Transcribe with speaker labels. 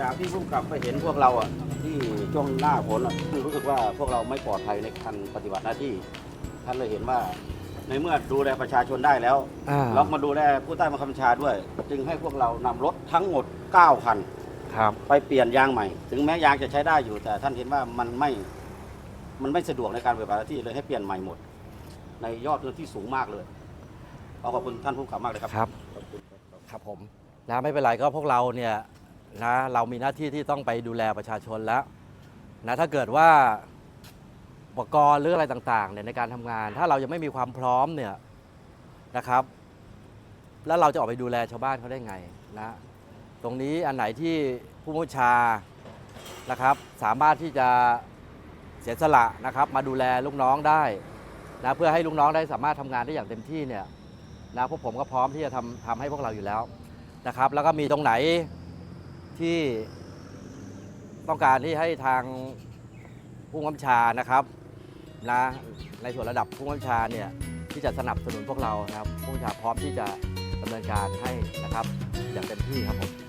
Speaker 1: จากที่ผู้กำกับไปเห็นพวกเราอะที่ช่วงหน้าฝนอะรู้สึกว่าพวกเราไม่ปลอดภัยในการปฏิบัติหน้าที่ ท่านเลยเห็นว่า ในเมื่อดูแลประชาชนได้แล้ว
Speaker 2: อ่า
Speaker 1: เรามาดูแลผู้ใต้บังคับบัญชาด้วย จึงให้พวกเรานำรถทั้งหมด 9 คัน
Speaker 2: ครับ
Speaker 1: ไปเปลี่ยนยางใหม่ ถึงแม้ยางจะใช้ได้อยู่ แต่ท่านเห็นว่ามันไม่ มันไม่สะดวกในการปฏิบัติหน้าที่เลยให้เปลี่ยนใหม่หมด ในยอดเงินที่สูงมากเลยขอขอบคุณท่านผู้กำกับมากเลยครับ
Speaker 2: ครับ
Speaker 1: ขอบคุณครับ
Speaker 2: ครับผมนะไม่เป็นไรก็พวกเราเนี่ย นะเรามีหน้าที่ที่ต้องไปดูแลประชาชนแล้วนะถ้าเกิดว่าอุปกรณ์หรืออะไรต่างๆเนี่ยในการทำงาน ถ้าเรายังไม่มีความพร้อมเนี่ยนะครับ แล้วเราจะออกไปดูแลชาวบ้านเขาได้ไงนะตรงนี้อันไหนที่ผู้บัญชานะครับ สามารถที่จะเสียสละนะครับ มาดูแลลูกน้องได้นะเพื่อให้ลูกน้องได้สามารถทำงานได้อย่างเต็มที่เนี่ยนะพวกผมก็พร้อมที่จะทำทำให้พวกเราอยู่แล้วนะครับ แล้วก็มีตรงไหน ที่ต้องการที่ให้ทางผู้กำกับชานะครับนะในส่วนระดับผู้กำกับชาเนี่ยที่จะสนับสนุนพวกเรานะครับผู้กำกับชาพร้อมที่จะดำเนินการให้นะครับอย่างเต็มที่ครับผม